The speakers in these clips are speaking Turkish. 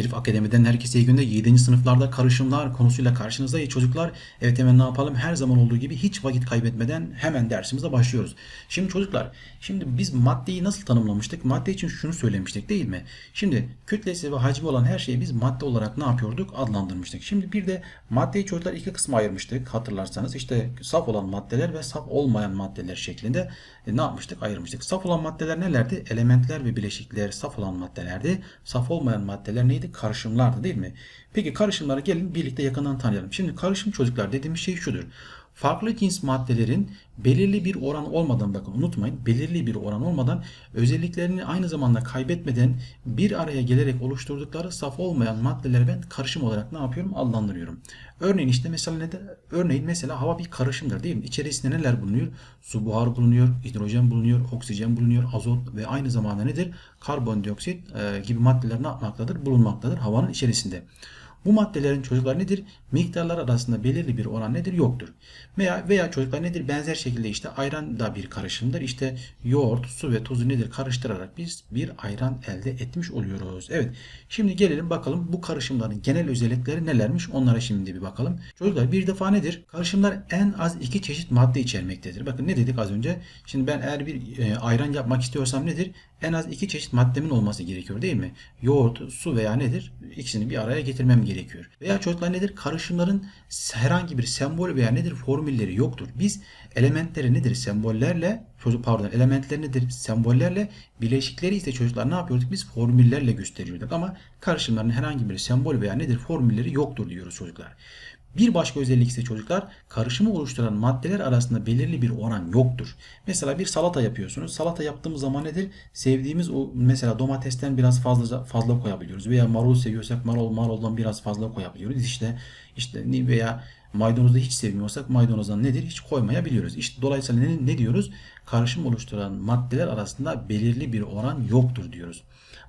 Herif Akademi'den herkese iyi günde 7. sınıflarda karışımlar konusuyla karşınızdayız çocuklar. Evet hemen ne yapalım? Her zaman olduğu gibi hiç vakit kaybetmeden hemen dersimize başlıyoruz. Şimdi çocuklar, şimdi biz maddeyi nasıl tanımlamıştık? Madde için şunu söylemiştik değil mi? Şimdi kütlesi ve hacmi olan her şeyi biz madde olarak ne yapıyorduk? Adlandırmıştık. Şimdi bir de maddeyi çocuklar iki kısma ayırmıştık hatırlarsanız. İşte saf olan maddeler ve saf olmayan maddeler şeklinde e, ne yapmıştık? Ayırmıştık. Saf olan maddeler nelerdi? Elementler ve bileşikler saf olan maddelerdi. Saf olmayan maddeler neydi? Karışımlardı değil mi? Peki karışımları gelin birlikte yakından tanıyalım. Şimdi karışım çocuklar dediğimiz şey şudur. Farklı cins maddelerin belirli bir oran olmadan bakın unutmayın belirli bir oran olmadan özelliklerini aynı zamanda kaybetmeden bir araya gelerek oluşturdukları saf olmayan maddeleri ben karışım olarak ne yapıyorum adlandırıyorum. Örneğin işte mesela ne de örneğin mesela hava bir karışımdır değil mi? İçerisinde neler bulunuyor? Su buharı bulunuyor, hidrojen bulunuyor, oksijen bulunuyor, azot ve aynı zamanda nedir? Karbondioksit gibi maddeler ne yapmaktadır? Bulunmaktadır havanın içerisinde. Bu maddelerin çocuklar nedir? Miktarlar arasında belirli bir oran nedir? Yoktur. Veya veya çocuklar nedir? Benzer şekilde işte ayran da bir karışımdır. İşte yoğurt, su ve tuzu nedir? Karıştırarak biz bir ayran elde etmiş oluyoruz. Evet. Şimdi gelelim bakalım bu karışımların genel özellikleri nelermiş? Onlara şimdi bir bakalım. Çocuklar bir defa nedir? Karışımlar en az iki çeşit madde içermektedir. Bakın ne dedik az önce? Şimdi ben eğer bir e, ayran yapmak istiyorsam nedir? En az iki çeşit maddemin olması gerekiyor değil mi? Yoğurt, su veya nedir? İkisini bir araya getirmem gerekiyor. Veya çocuklar nedir? Karışımların herhangi bir sembol veya nedir? Formülleri yoktur. Biz elementleri nedir? Sembollerle çocuk pardon elementleri nedir? Sembollerle bileşikleri ise çocuklar ne yapıyorduk? Biz formüllerle gösteriyorduk ama karışımların herhangi bir sembol veya nedir? Formülleri yoktur diyoruz çocuklar. Bir başka özellik ise çocuklar karışımı oluşturan maddeler arasında belirli bir oran yoktur. Mesela bir salata yapıyorsunuz. Salata yaptığımız zaman nedir? Sevdiğimiz o mesela domatesten biraz fazla fazla koyabiliyoruz veya marul seviyorsak marul maruldan biraz fazla koyabiliyoruz. İşte işte veya maydanozu hiç sevmiyorsak maydanozdan nedir? Hiç koymayabiliyoruz. İşte dolayısıyla ne, ne diyoruz? Karışım oluşturan maddeler arasında belirli bir oran yoktur diyoruz.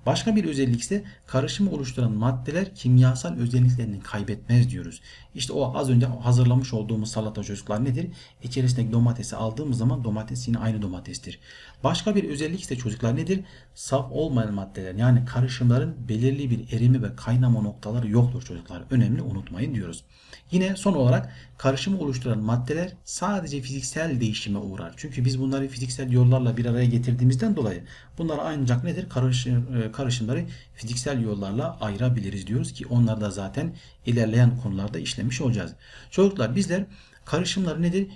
Başka bir özellik ise karışımı oluşturan maddeler kimyasal özelliklerini kaybetmez diyoruz. İşte o az önce hazırlamış olduğumuz salata çocuklar nedir? İçerisindeki domatesi aldığımız zaman domates yine aynı domatestir. Başka bir özellik ise çocuklar nedir? Saf olmayan maddeler yani karışımların belirli bir erimi ve kaynama noktaları yoktur çocuklar. Önemli unutmayın diyoruz. Yine son olarak karışımı oluşturan maddeler sadece fiziksel değişime uğrar. Çünkü biz bunları fiziksel yollarla bir araya getirdiğimizden dolayı bunlar ancak nedir? Karışım, karışımları fiziksel yollarla ayırabiliriz diyoruz ki onları da zaten ilerleyen konularda işlemiş olacağız. Çocuklar bizler karışımları nedir?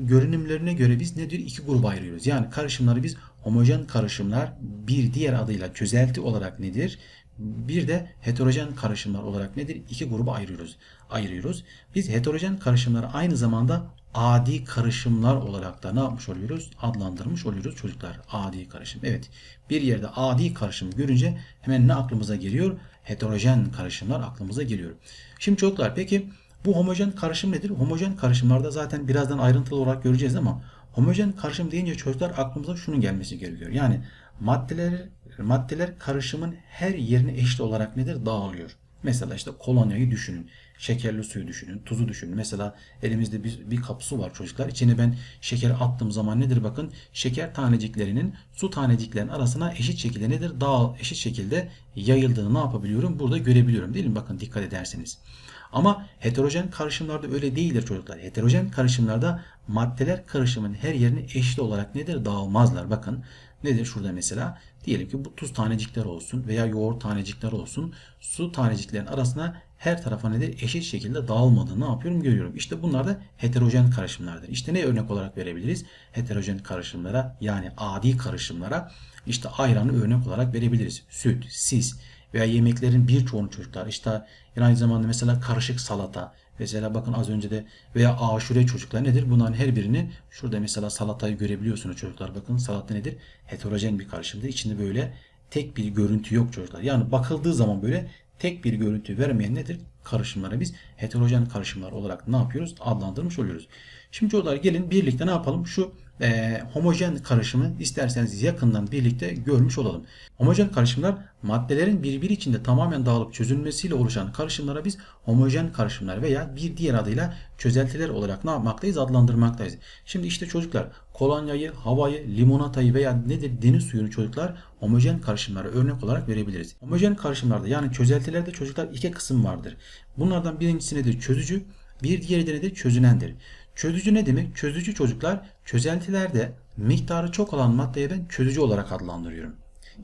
Görünümlerine göre biz nedir? İki gruba ayırıyoruz. Yani karışımları biz homojen karışımlar bir diğer adıyla çözelti olarak nedir? Bir de heterojen karışımlar olarak nedir? İki gruba ayırıyoruz. Ayırıyoruz. Biz heterojen karışımları aynı zamanda adi karışımlar olarak da ne yapmış oluyoruz? Adlandırmış oluyoruz çocuklar. Adi karışım. Evet. Bir yerde adi karışım görünce hemen ne aklımıza geliyor? Heterojen karışımlar aklımıza geliyor. Şimdi çocuklar peki bu homojen karışım nedir? Homojen karışımlarda zaten birazdan ayrıntılı olarak göreceğiz ama homojen karışım deyince çocuklar aklımıza şunun gelmesi gerekiyor. Yani maddeler maddeler karışımın her yerine eşit olarak nedir? Dağılıyor. Mesela işte kolonyayı düşünün. Şekerli suyu düşünün. Tuzu düşünün. Mesela elimizde bir, bir kap su var çocuklar. İçine ben şeker attığım zaman nedir bakın? Şeker taneciklerinin su taneciklerinin arasına eşit şekilde nedir? Dağ eşit şekilde yayıldığını ne yapabiliyorum? Burada görebiliyorum değil mi? Bakın dikkat ederseniz. Ama heterojen karışımlarda öyle değildir çocuklar. Heterojen karışımlarda maddeler karışımın her yerine eşit olarak nedir? Dağılmazlar. Bakın nedir şurada mesela? Diyelim ki bu tuz tanecikler olsun veya yoğurt tanecikler olsun. Su taneciklerin arasına her tarafa nedir? Eşit şekilde dağılmadığını ne yapıyorum? Görüyorum. İşte bunlar da heterojen karışımlardır. İşte ne örnek olarak verebiliriz? Heterojen karışımlara yani adi karışımlara işte ayranı örnek olarak verebiliriz. Süt, sis veya yemeklerin birçoğunu çocuklar işte aynı zamanda mesela karışık salata mesela bakın az önce de veya aşure çocuklar nedir? Bunların her birini şurada mesela salatayı görebiliyorsunuz çocuklar. Bakın salata nedir? Heterojen bir karışımdır. İçinde böyle tek bir görüntü yok çocuklar. Yani bakıldığı zaman böyle tek bir görüntü vermeyen nedir? Karışımlara biz heterojen karışımlar olarak ne yapıyoruz? Adlandırmış oluyoruz. Şimdi çocuklar gelin birlikte ne yapalım? Şu e, homojen karışımı isterseniz yakından birlikte görmüş olalım. Homojen karışımlar maddelerin birbiri içinde tamamen dağılıp çözülmesiyle oluşan karışımlara biz homojen karışımlar veya bir diğer adıyla çözeltiler olarak ne yapmaktayız? Adlandırmaktayız. Şimdi işte çocuklar kolonyayı, havayı, limonatayı veya nedir deniz suyunu çocuklar homojen karışımlara örnek olarak verebiliriz. Homojen karışımlarda yani çözeltilerde çocuklar iki kısım vardır. Bunlardan birincisi nedir? Çözücü, bir diğeri de nedir? Çözünendir. Çözücü ne demek? Çözücü çocuklar çözeltilerde miktarı çok olan maddeye ben çözücü olarak adlandırıyorum.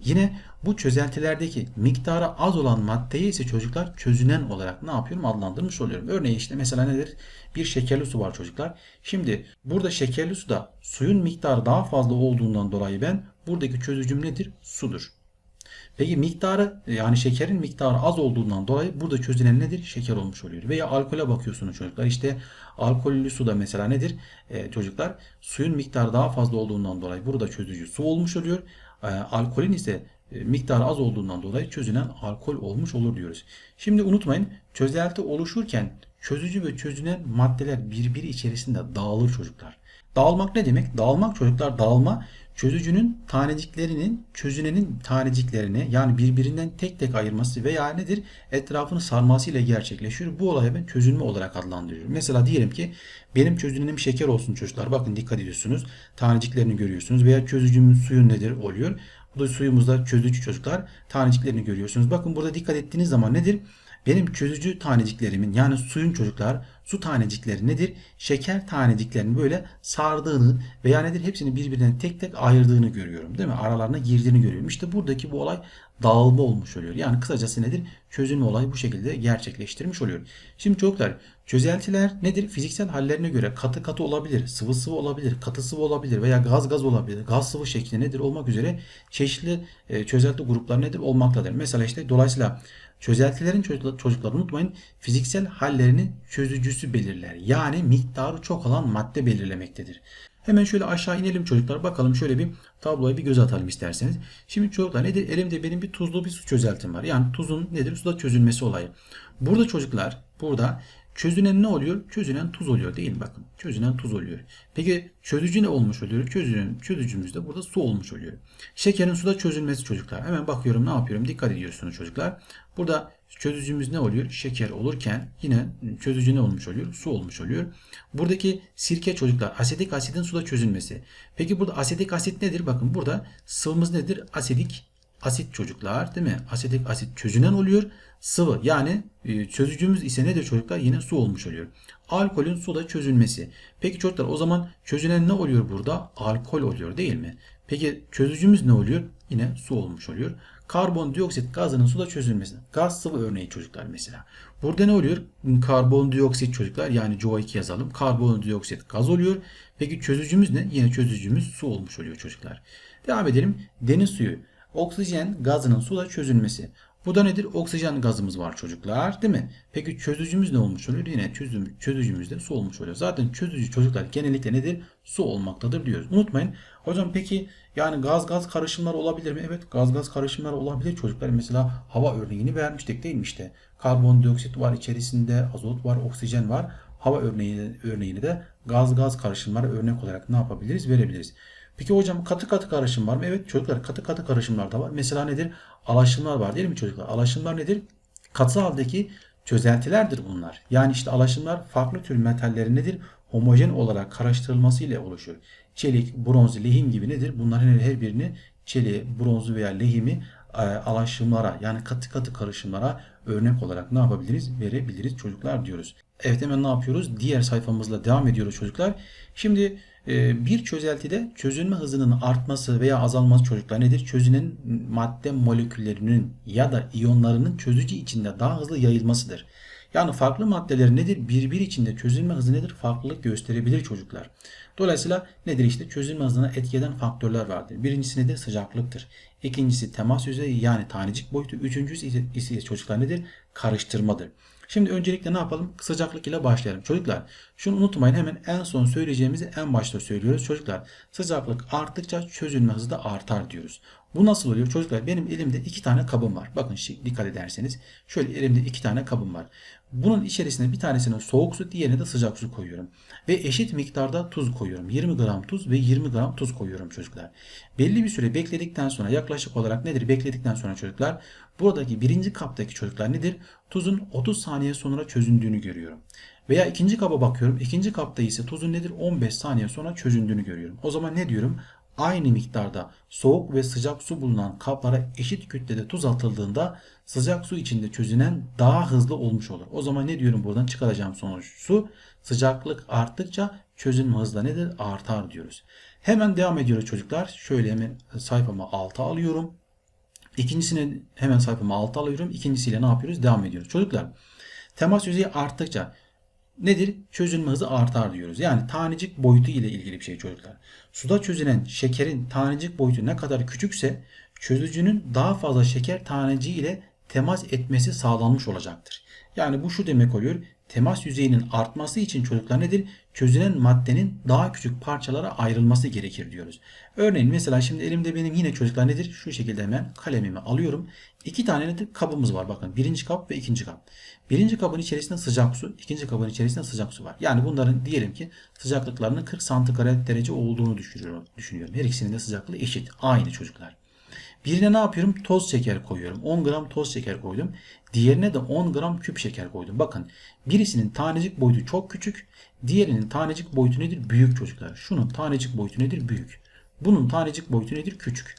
Yine bu çözeltilerdeki miktarı az olan maddeyi ise çocuklar çözünen olarak ne yapıyorum? Adlandırmış oluyorum. Örneğin işte mesela nedir? Bir şekerli su var çocuklar. Şimdi burada şekerli suda suyun miktarı daha fazla olduğundan dolayı ben buradaki çözücüm nedir? Sudur. Peki miktarı yani şekerin miktarı az olduğundan dolayı burada çözülen nedir? Şeker olmuş oluyor. Veya alkole bakıyorsunuz çocuklar. İşte alkollü suda mesela nedir? Ee, çocuklar suyun miktarı daha fazla olduğundan dolayı burada çözücü su olmuş oluyor. Ee, alkolün ise e, miktarı az olduğundan dolayı çözünen alkol olmuş olur diyoruz. Şimdi unutmayın çözelti oluşurken çözücü ve çözünen maddeler birbiri içerisinde dağılır çocuklar. Dağılmak ne demek? Dağılmak çocuklar dağılma çözücünün taneciklerinin çözünenin taneciklerini yani birbirinden tek tek ayırması veya nedir etrafını sarması ile gerçekleşiyor. Bu olaya ben çözünme olarak adlandırıyorum. Mesela diyelim ki benim çözünenim şeker olsun çocuklar. Bakın dikkat ediyorsunuz. Taneciklerini görüyorsunuz veya çözücümün suyun nedir oluyor. Bu da suyumuzda çözücü çocuklar taneciklerini görüyorsunuz. Bakın burada dikkat ettiğiniz zaman nedir? Benim çözücü taneciklerimin yani suyun çocuklar su tanecikleri nedir? Şeker taneciklerini böyle sardığını veya nedir hepsini birbirinden tek tek ayırdığını görüyorum. Değil mi? Aralarına girdiğini görüyorum. İşte buradaki bu olay dağılma olmuş oluyor. Yani kısacası nedir? Çözülme olayı bu şekilde gerçekleştirmiş oluyor. Şimdi çocuklar çözeltiler nedir? Fiziksel hallerine göre katı katı olabilir, sıvı sıvı olabilir, katı sıvı olabilir veya gaz gaz olabilir. Gaz sıvı şekli nedir olmak üzere çeşitli e, çözelti grupları nedir olmaktadır. Mesela işte dolayısıyla Çözeltilerin çocuklar unutmayın fiziksel hallerini çözücüsü belirler. Yani miktarı çok olan madde belirlemektedir. Hemen şöyle aşağı inelim çocuklar. Bakalım şöyle bir tabloya bir göz atalım isterseniz. Şimdi çocuklar nedir? Elimde benim bir tuzlu bir su çözeltim var. Yani tuzun nedir? Suda çözülmesi olayı. Burada çocuklar burada Çözünen ne oluyor? Çözünen tuz oluyor değil mi? Bakın çözünen tuz oluyor. Peki çözücü ne olmuş oluyor? Çözünen, çözücümüz de burada su olmuş oluyor. Şekerin suda çözülmesi çocuklar. Hemen bakıyorum ne yapıyorum? Dikkat ediyorsunuz çocuklar. Burada çözücümüz ne oluyor? Şeker olurken yine çözücü ne olmuş oluyor? Su olmuş oluyor. Buradaki sirke çocuklar asetik asidin suda çözülmesi. Peki burada asetik asit nedir? Bakın burada sıvımız nedir? Asetik asit çocuklar değil mi? Asetik asit çözünen oluyor. Sıvı yani e, çözücümüz ise nedir çocuklar? Yine su olmuş oluyor. Alkolün suda çözülmesi. Peki çocuklar o zaman çözünen ne oluyor burada? Alkol oluyor değil mi? Peki çözücümüz ne oluyor? Yine su olmuş oluyor. Karbondioksit gazının suda çözülmesi. Gaz sıvı örneği çocuklar mesela. Burada ne oluyor? Karbondioksit çocuklar yani CO2 yazalım. Karbondioksit gaz oluyor. Peki çözücümüz ne? Yine çözücümüz su olmuş oluyor çocuklar. Devam edelim. Deniz suyu. Oksijen gazının suda çözülmesi. Bu da nedir? Oksijen gazımız var çocuklar değil mi? Peki çözücümüz ne olmuş oluyor? Yine çözüm, çözücümüz de su olmuş oluyor. Zaten çözücü çocuklar genellikle nedir? Su olmaktadır diyoruz. Unutmayın. Hocam peki yani gaz gaz karışımları olabilir mi? Evet gaz gaz karışımları olabilir çocuklar. Mesela hava örneğini vermiştik değil mi işte? Karbondioksit var içerisinde, azot var, oksijen var. Hava örneğini, örneğini de gaz gaz karışımları örnek olarak ne yapabiliriz? Verebiliriz. Peki hocam katı katı karışım var mı? Evet çocuklar katı katı karışımlar da var. Mesela nedir? Alaşımlar var değil mi çocuklar? Alaşımlar nedir? Katı haldeki çözeltilerdir bunlar. Yani işte alaşımlar farklı tür metallerin nedir? Homojen olarak karıştırılması ile oluşur. Çelik, bronz, lehim gibi nedir? Bunların her birini çeliği, bronzu veya lehimi e, alaşımlara yani katı katı karışımlara örnek olarak ne yapabiliriz? Verebiliriz çocuklar diyoruz. Evet hemen ne yapıyoruz? Diğer sayfamızla devam ediyoruz çocuklar. Şimdi ee, bir çözeltide çözünme hızının artması veya azalması çocuklar nedir? Çözünen madde moleküllerinin ya da iyonlarının çözücü içinde daha hızlı yayılmasıdır. Yani farklı maddeler nedir? Birbiri içinde çözülme hızı nedir? Farklılık gösterebilir çocuklar. Dolayısıyla nedir işte çözülme hızına etki eden faktörler vardır. Birincisi nedir? Sıcaklıktır. İkincisi temas yüzeyi yani tanecik boyutu. Üçüncüsü ise çocuklar nedir? Karıştırmadır. Şimdi öncelikle ne yapalım? Sıcaklık ile başlayalım. Çocuklar şunu unutmayın hemen en son söyleyeceğimizi en başta söylüyoruz. Çocuklar sıcaklık arttıkça çözülme hızı da artar diyoruz. Bu nasıl oluyor? Çocuklar benim elimde iki tane kabım var. Bakın dikkat ederseniz şöyle elimde iki tane kabım var. Bunun içerisine bir tanesine soğuk su diğerine de sıcak su koyuyorum. Ve eşit miktarda tuz koyuyorum. 20 gram tuz ve 20 gram tuz koyuyorum çocuklar. Belli bir süre bekledikten sonra yaklaşık olarak nedir? Bekledikten sonra çocuklar buradaki birinci kaptaki çocuklar nedir? Tuzun 30 saniye sonra çözündüğünü görüyorum. Veya ikinci kaba bakıyorum. İkinci kapta ise tuzun nedir? 15 saniye sonra çözündüğünü görüyorum. O zaman ne diyorum? Aynı miktarda soğuk ve sıcak su bulunan kaplara eşit kütlede tuz atıldığında sıcak su içinde çözünen daha hızlı olmuş olur. O zaman ne diyorum buradan çıkaracağım sonuç su sıcaklık arttıkça çözünme hızı da nedir? Artar diyoruz. Hemen devam ediyoruz çocuklar. Şöyle hemen sayfamı alta alıyorum. İkincisini hemen sayfamı alta alıyorum. İkincisiyle ne yapıyoruz? Devam ediyoruz. Çocuklar temas yüzeyi arttıkça nedir? Çözünme hızı artar diyoruz. Yani tanecik boyutu ile ilgili bir şey çocuklar. Suda çözünen şekerin tanecik boyutu ne kadar küçükse çözücünün daha fazla şeker taneciği ile temas etmesi sağlanmış olacaktır. Yani bu şu demek oluyor. Temas yüzeyinin artması için çocuklar nedir? Çözünen maddenin daha küçük parçalara ayrılması gerekir diyoruz. Örneğin mesela şimdi elimde benim yine çocuklar nedir? Şu şekilde hemen kalemimi alıyorum. İki tane nedir? Kabımız var bakın. Birinci kap ve ikinci kap. Birinci kabın içerisinde sıcak su, ikinci kabın içerisinde sıcak su var. Yani bunların diyelim ki sıcaklıklarının 40 santigrat derece olduğunu düşünüyorum. Her ikisinin de sıcaklığı eşit. Aynı çocuklar. Birine ne yapıyorum? Toz şeker koyuyorum. 10 gram toz şeker koydum. Diğerine de 10 gram küp şeker koydum. Bakın birisinin tanecik boyutu çok küçük. Diğerinin tanecik boyutu nedir? Büyük çocuklar. Şunun tanecik boyutu nedir? Büyük. Bunun tanecik boyutu nedir? Küçük.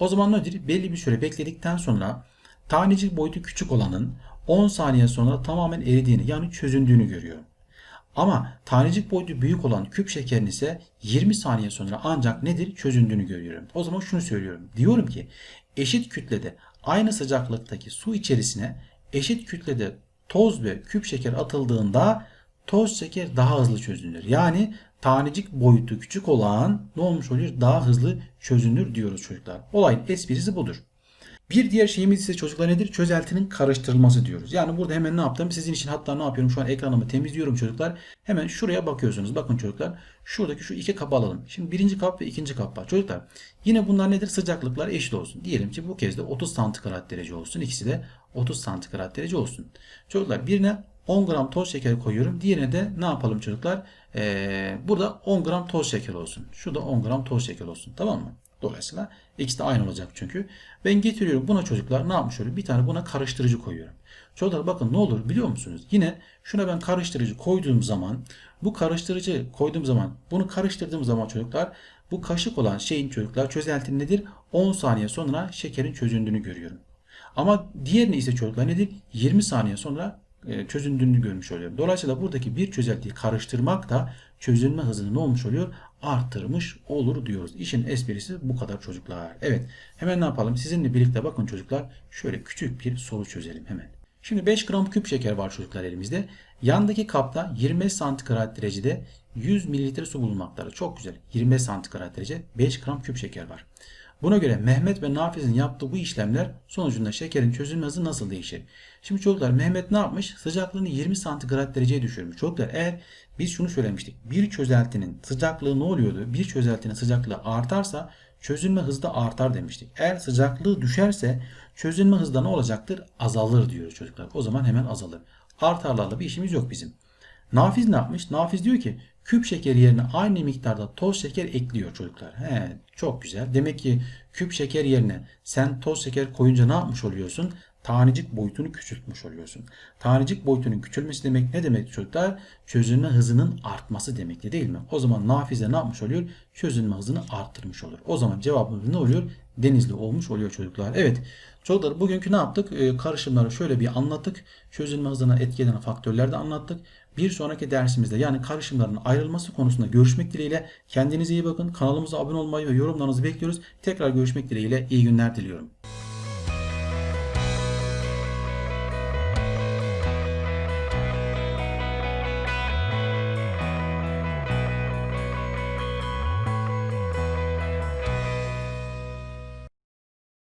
O zaman nedir? Belli bir süre bekledikten sonra tanecik boyutu küçük olanın 10 saniye sonra tamamen eridiğini yani çözündüğünü görüyorum. Ama tanecik boyutu büyük olan küp şekerin ise 20 saniye sonra ancak nedir çözündüğünü görüyorum. O zaman şunu söylüyorum. Diyorum ki eşit kütlede aynı sıcaklıktaki su içerisine eşit kütlede toz ve küp şeker atıldığında toz şeker daha hızlı çözünür. Yani tanecik boyutu küçük olan ne olmuş oluyor? Daha hızlı çözünür diyoruz çocuklar. Olayın esprisi budur. Bir diğer şeyimiz ise çocuklar nedir? Çözeltinin karıştırılması diyoruz. Yani burada hemen ne yaptım? Sizin için hatta ne yapıyorum? Şu an ekranımı temizliyorum çocuklar. Hemen şuraya bakıyorsunuz. Bakın çocuklar. Şuradaki şu iki kabı alalım. Şimdi birinci kap ve ikinci kap var. Çocuklar yine bunlar nedir? Sıcaklıklar eşit olsun. Diyelim ki bu kez de 30 santigrat derece olsun. İkisi de 30 santigrat derece olsun. Çocuklar birine 10 gram toz şeker koyuyorum. Diğerine de ne yapalım çocuklar? Ee, burada 10 gram toz şeker olsun. Şurada 10 gram toz şeker olsun. Tamam mı? Dolayısıyla ikisi de aynı olacak çünkü. Ben getiriyorum buna çocuklar ne yapmış oluyor? Bir tane buna karıştırıcı koyuyorum. Çocuklar bakın ne olur biliyor musunuz? Yine şuna ben karıştırıcı koyduğum zaman bu karıştırıcı koyduğum zaman bunu karıştırdığım zaman çocuklar bu kaşık olan şeyin çocuklar çözeltinin nedir? 10 saniye sonra şekerin çözündüğünü görüyorum. Ama diğerini ise çocuklar nedir? 20 saniye sonra çözündüğünü görmüş oluyorum. Dolayısıyla buradaki bir çözeltiyi karıştırmak da çözülme hızını ne olmuş oluyor? Arttırmış olur diyoruz. İşin esprisi bu kadar çocuklar. Evet hemen ne yapalım? Sizinle birlikte bakın çocuklar şöyle küçük bir soru çözelim hemen. Şimdi 5 gram küp şeker var çocuklar elimizde. Yandaki kapta 25 santigrat derecede 100 mililitre su bulunmaktadır. Çok güzel. 25 santigrat derece 5 gram küp şeker var. Buna göre Mehmet ve Nafiz'in yaptığı bu işlemler sonucunda şekerin çözülme hızı nasıl değişir? Şimdi çocuklar Mehmet ne yapmış? Sıcaklığını 20 santigrat dereceye düşürmüş. Çocuklar eğer biz şunu söylemiştik. Bir çözeltinin sıcaklığı ne oluyordu? Bir çözeltinin sıcaklığı artarsa çözülme hızı da artar demiştik. Eğer sıcaklığı düşerse çözülme hızı da ne olacaktır? Azalır diyoruz çocuklar. O zaman hemen azalır. Artarlarla bir işimiz yok bizim. Nafiz ne yapmış? Nafiz diyor ki küp şeker yerine aynı miktarda toz şeker ekliyor çocuklar. He, çok güzel. Demek ki küp şeker yerine sen toz şeker koyunca ne yapmış oluyorsun? Tanecik boyutunu küçültmüş oluyorsun. Tanecik boyutunun küçülmesi demek ne demek çocuklar? Çözülme hızının artması demekti değil mi? O zaman nafize ne yapmış oluyor? Çözülme hızını arttırmış olur. O zaman cevabımız ne oluyor? Denizli olmuş oluyor çocuklar. Evet çocuklar bugünkü ne yaptık? Ee, karışımları şöyle bir anlattık. Çözülme hızına etki eden faktörleri de anlattık. Bir sonraki dersimizde yani karışımların ayrılması konusunda görüşmek dileğiyle kendinize iyi bakın. Kanalımıza abone olmayı ve yorumlarınızı bekliyoruz. Tekrar görüşmek dileğiyle iyi günler diliyorum.